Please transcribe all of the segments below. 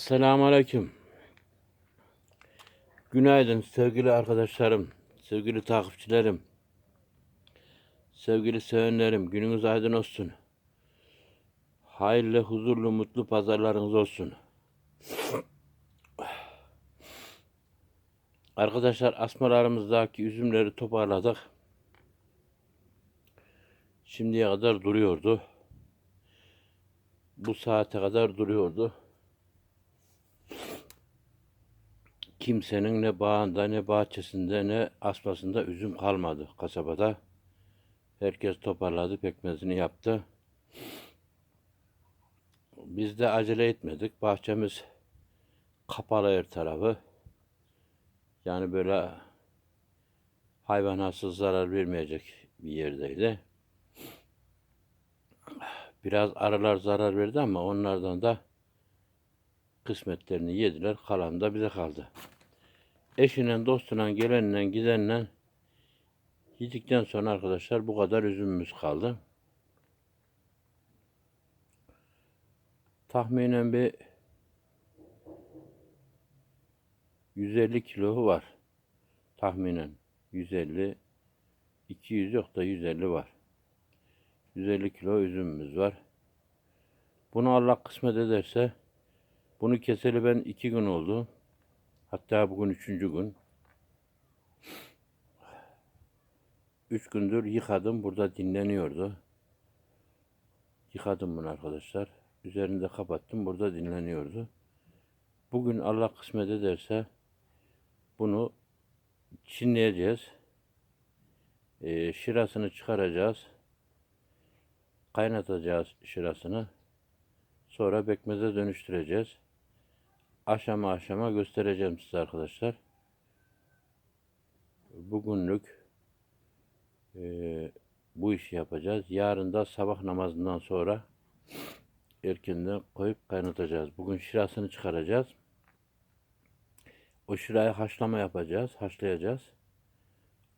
Selamun Aleyküm. Günaydın sevgili arkadaşlarım, sevgili takipçilerim, sevgili sevenlerim. Gününüz aydın olsun. Hayırlı, huzurlu, mutlu pazarlarınız olsun. Arkadaşlar asmalarımızdaki üzümleri toparladık. Şimdiye kadar duruyordu. Bu saate kadar duruyordu. Kimsenin ne bağında ne bahçesinde ne asmasında üzüm kalmadı kasabada. Herkes toparladı, pekmezini yaptı. Biz de acele etmedik. Bahçemiz kapalı her tarafı. Yani böyle hayvanasız zarar vermeyecek bir yerdeydi. Biraz arılar zarar verdi ama onlardan da kısmetlerini yediler. Kalan da bize kaldı. Eşinen, dostuna, gelenle, gidenle yedikten sonra arkadaşlar bu kadar üzümümüz kaldı. Tahminen bir 150 kilo var. Tahminen 150 200 yok da 150 var. 150 kilo üzümümüz var. Bunu Allah kısmet ederse bunu keseli ben iki gün oldu. Hatta bugün üçüncü gün. Üç gündür yıkadım. Burada dinleniyordu. Yıkadım bunu arkadaşlar. Üzerini de kapattım. Burada dinleniyordu. Bugün Allah kısmet ederse bunu çinleyeceğiz. Ee, şirasını çıkaracağız. Kaynatacağız şirasını. Sonra bekmeze dönüştüreceğiz aşama aşama göstereceğim size arkadaşlar. Bugünlük e, bu işi yapacağız. Yarın da sabah namazından sonra erkenden koyup kaynatacağız. Bugün şirasını çıkaracağız. O şirayı haşlama yapacağız, haşlayacağız.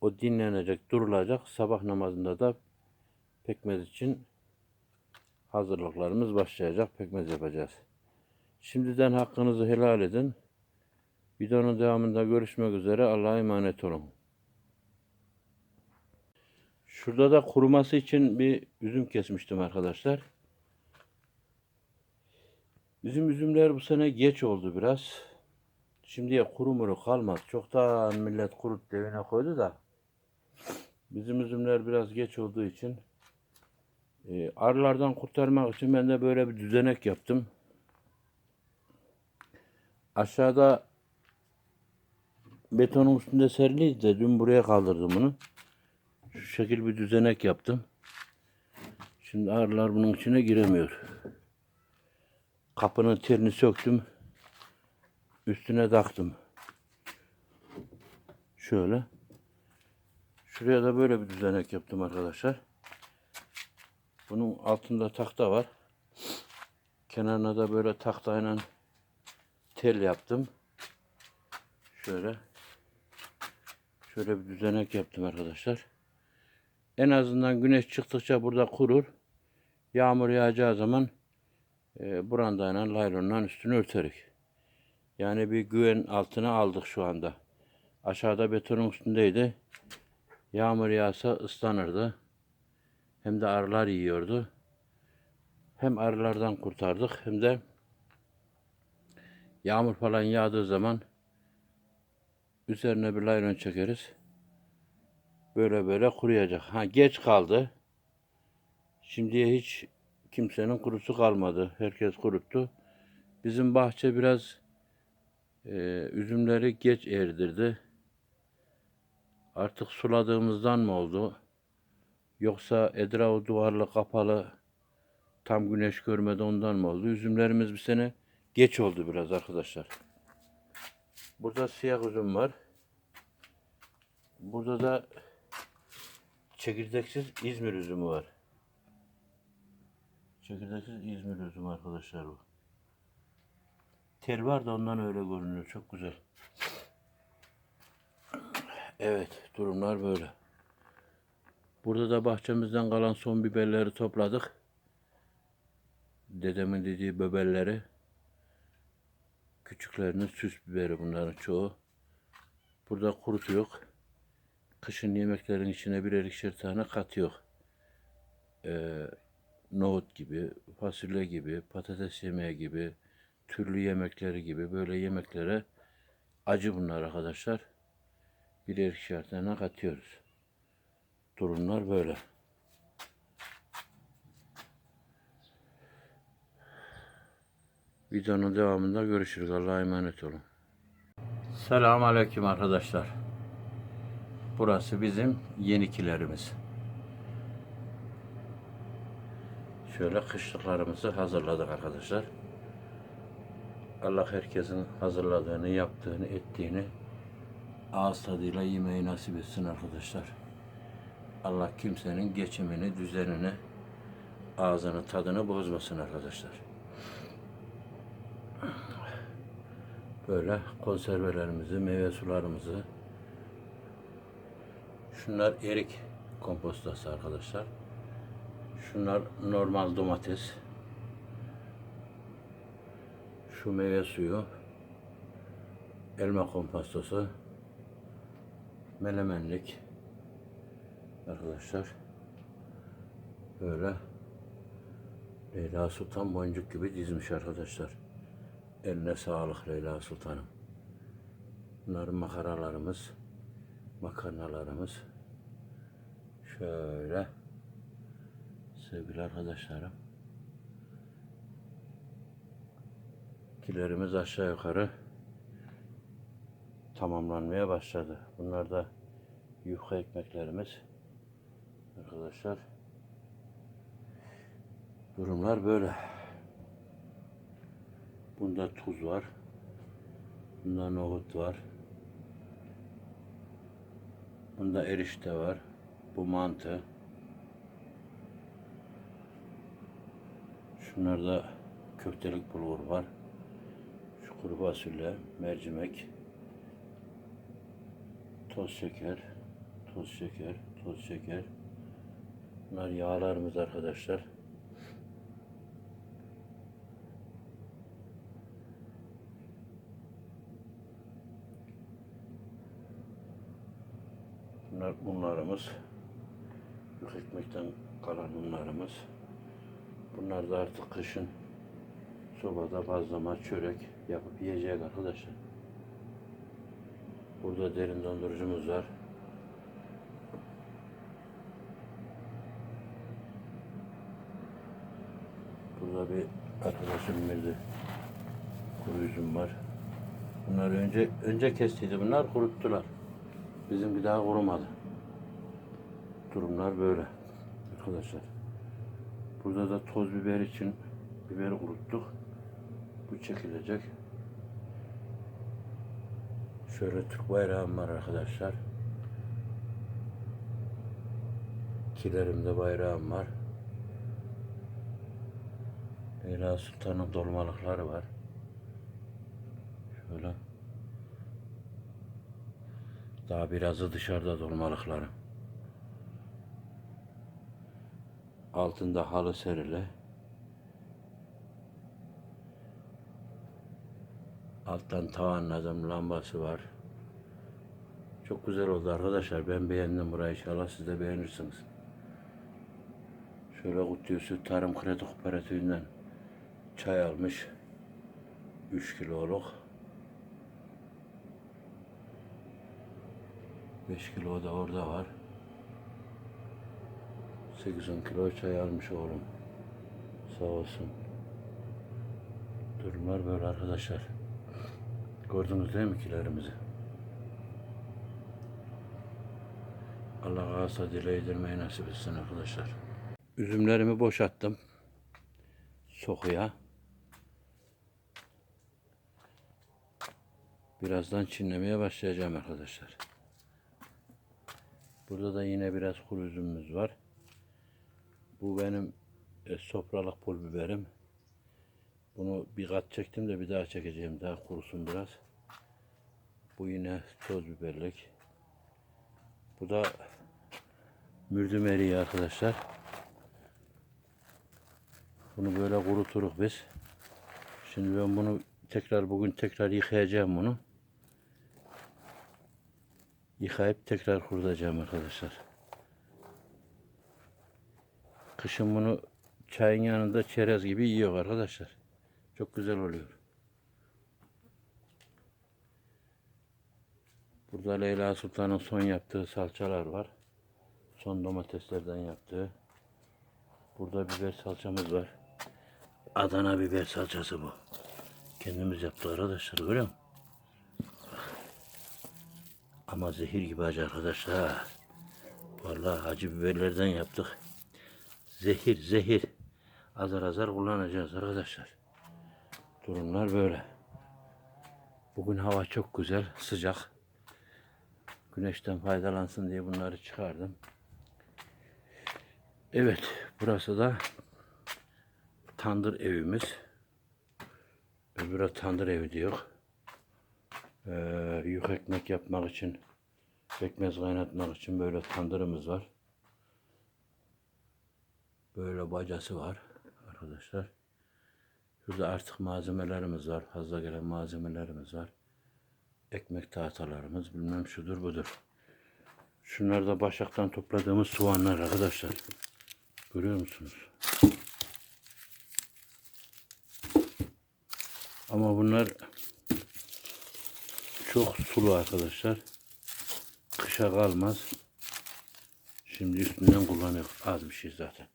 O dinlenecek, durulacak. Sabah namazında da pekmez için hazırlıklarımız başlayacak. Pekmez yapacağız. Şimdiden hakkınızı helal edin. Videonun devamında görüşmek üzere. Allah'a emanet olun. Şurada da kuruması için bir üzüm kesmiştim arkadaşlar. Bizim üzümler bu sene geç oldu biraz. Şimdiye kuru muru kalmaz. Çoktan millet kurut devine koydu da. Bizim üzümler biraz geç olduğu için e, arılardan kurtarmak için ben de böyle bir düzenek yaptım. Aşağıda betonun üstünde seriliydi de dün buraya kaldırdım bunu. Şu şekil bir düzenek yaptım. Şimdi arılar bunun içine giremiyor. Kapının terini söktüm. Üstüne taktım. Şöyle. Şuraya da böyle bir düzenek yaptım arkadaşlar. Bunun altında tahta var. Kenarına da böyle tahtayla tel yaptım. Şöyle şöyle bir düzenek yaptım arkadaşlar. En azından güneş çıktıkça burada kurur. Yağmur yağacağı zaman e, brandayla laylonla üstünü örterik. Yani bir güven altına aldık şu anda. Aşağıda betonun üstündeydi. Yağmur yağsa ıslanırdı. Hem de arılar yiyordu. Hem arılardan kurtardık hem de Yağmur falan yağdığı zaman üzerine bir laylon çekeriz. Böyle böyle kuruyacak. Ha geç kaldı. Şimdiye hiç kimsenin kurusu kalmadı. Herkes kuruttu. Bizim bahçe biraz e, üzümleri geç erdirdi. Artık suladığımızdan mı oldu? Yoksa etrafı duvarlı kapalı tam güneş görmedi ondan mı oldu? Üzümlerimiz bir sene Geç oldu biraz arkadaşlar. Burada siyah üzüm var. Burada da çekirdeksiz İzmir üzümü var. Çekirdeksiz İzmir üzümü arkadaşlar bu. Tel var da ondan öyle görünüyor. Çok güzel. Evet, durumlar böyle. Burada da bahçemizden kalan son biberleri topladık. Dedemin dediği böbelleri. Küçüklerinin süs biberi bunların çoğu. Burada kurutu yok. Kışın yemeklerin içine birer ikişer tane katıyor. Ee, nohut gibi, fasulye gibi, patates yemeği gibi, türlü yemekleri gibi böyle yemeklere acı bunlar arkadaşlar. Birer ikişer tane katıyoruz. Durumlar böyle. Videonun devamında görüşürüz. Allah'a emanet olun. Selamun Aleyküm arkadaşlar. Burası bizim yenikilerimiz. Şöyle kışlıklarımızı hazırladık arkadaşlar. Allah herkesin hazırladığını, yaptığını, ettiğini ağız tadıyla yemeği nasip etsin arkadaşlar. Allah kimsenin geçimini, düzenini, ağzını, tadını bozmasın arkadaşlar. Böyle konservelerimizi, meyve sularımızı. Şunlar erik kompostası arkadaşlar. Şunlar normal domates. Şu meyve suyu. Elma kompostosu. Melemenlik. Arkadaşlar. Böyle Leyla Sultan boncuk gibi dizmiş arkadaşlar. Eline sağlık Leyla Sultanım. Bunlar makaralarımız, makarnalarımız. Şöyle sevgili arkadaşlarım. Kilerimiz aşağı yukarı tamamlanmaya başladı. Bunlar da yufka ekmeklerimiz. Arkadaşlar durumlar böyle. Bunda tuz var. Bunda nohut var. Bunda erişte var. Bu mantı. Şunlarda köftelik bulgur var. Şu kuru fasulye, mercimek, toz şeker, toz şeker, toz şeker. Bunlar yağlarımız arkadaşlar. Bunlar unlarımız. Yük ekmekten kalan unlarımız. Bunlar da artık kışın sobada bazlama, çörek yapıp yiyecek arkadaşlar. Burada derin dondurucumuz var. Burada bir arkadaşım verdi. Kuru üzüm var. Bunlar önce önce kestiydi. Bunlar kuruttular. Bizim bir daha kurumadı. Durumlar böyle arkadaşlar. Burada da toz biber için biberi kuruttuk. Bu çekilecek. Şöyle Türk bayrağım var arkadaşlar. Kilerimde bayrağım var. Leyla Sultan'ın dolmalıkları var. Şöyle. Daha birazı dışarıda dolmalıkları. Altında halı serili. Alttan tavanladım lambası var. Çok güzel oldu arkadaşlar. Ben beğendim burayı. İnşallah siz de beğenirsiniz. Şöyle kutuyu Tarım Kredi Kooperatifinden çay almış. 3 kiloluk. 5 kilo da orada var. 8-10 kilo çay almış oğlum. Sağ olsun. Durumlar böyle arkadaşlar. Gördünüz değil mi kilerimizi? Allah ağızda dile yedirmeyi nasip etsin arkadaşlar. Üzümlerimi boşalttım. Sokuya. Birazdan çinlemeye başlayacağım arkadaşlar. Burada da yine biraz kuru üzümümüz var. Bu benim e, sofralık pul biberim. Bunu bir kat çektim de bir daha çekeceğim. Daha kurusun biraz. Bu yine toz biberlik. Bu da mürdüm eriği arkadaşlar. Bunu böyle kuruturuk biz. Şimdi ben bunu tekrar bugün tekrar yıkayacağım bunu. Yıkayıp tekrar kurutacağım arkadaşlar. Kışın bunu çayın yanında çerez gibi yiyor arkadaşlar. Çok güzel oluyor. Burada Leyla Sultan'ın son yaptığı salçalar var. Son domateslerden yaptığı. Burada biber salçamız var. Adana biber salçası bu. Kendimiz yaptık arkadaşlar görüyor musun? Ama zehir gibi acı arkadaşlar. Vallahi acı biberlerden yaptık. Zehir zehir. Azar azar kullanacağız arkadaşlar. Durumlar böyle. Bugün hava çok güzel, sıcak. Güneşten faydalansın diye bunları çıkardım. Evet, burası da tandır evimiz. Öbürü tandır evi diyor. Ee, yük ekmek yapmak için, pekmez kaynatmak için böyle tandırımız var. Böyle bacası var arkadaşlar. Şurada artık malzemelerimiz var. Fazla gelen malzemelerimiz var. Ekmek tahtalarımız bilmem şudur budur. Şunlar da başaktan topladığımız soğanlar arkadaşlar. Görüyor musunuz? Ama bunlar çok sulu arkadaşlar. Kışa kalmaz. Şimdi üstünden kullanıyor. Az bir şey zaten.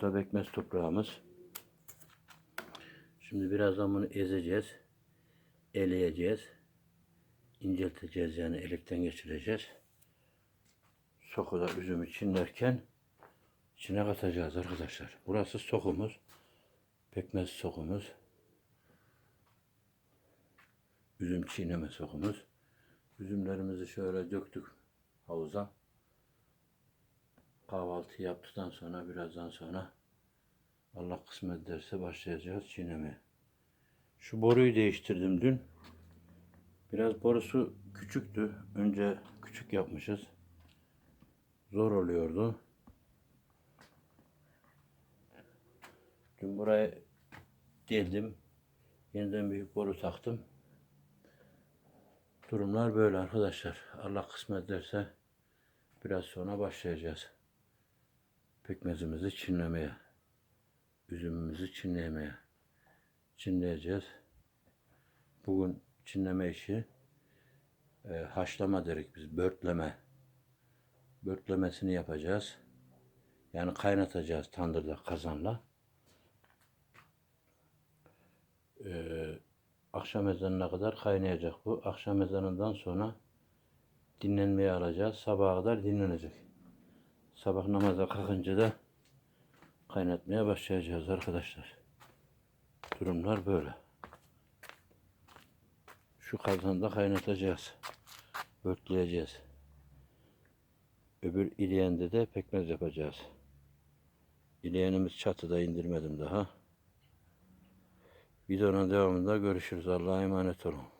Da bekmez toprağımız. Şimdi birazdan bunu ezeceğiz. Eleyeceğiz. İncelteceğiz yani elekten geçireceğiz. Sokuda üzümü çinlerken içine katacağız arkadaşlar. Burası sokumuz. Pekmez sokumuz. Üzüm çiğneme sokumuz. Üzümlerimizi şöyle döktük havuza. Kahvaltı yaptıktan sonra birazdan sonra Allah kısmet ederse başlayacağız çiğnemeye. Şu boruyu değiştirdim dün. Biraz borusu küçüktü. Önce küçük yapmışız. Zor oluyordu. Dün buraya deldim. Yeniden büyük boru taktım. Durumlar böyle arkadaşlar. Allah kısmet ederse biraz sonra başlayacağız. Pekmezimizi çinlemeye. Üzümümüzü çinlemeye. Çinleyeceğiz. Bugün çinleme işi e, haşlama derik biz. Börtleme. Börtlemesini yapacağız. Yani kaynatacağız tandırda kazanla. Ee, akşam ezanına kadar kaynayacak bu. Akşam ezanından sonra dinlenmeye alacağız. Sabaha kadar dinlenecek. Sabah namaza kalkınca da kaynatmaya başlayacağız arkadaşlar. Durumlar böyle. Şu kazanda kaynatacağız. Börtleyeceğiz. Öbür ileğende de pekmez yapacağız. İleğenimiz çatıda indirmedim daha. Videonun devamında görüşürüz. Allah'a emanet olun.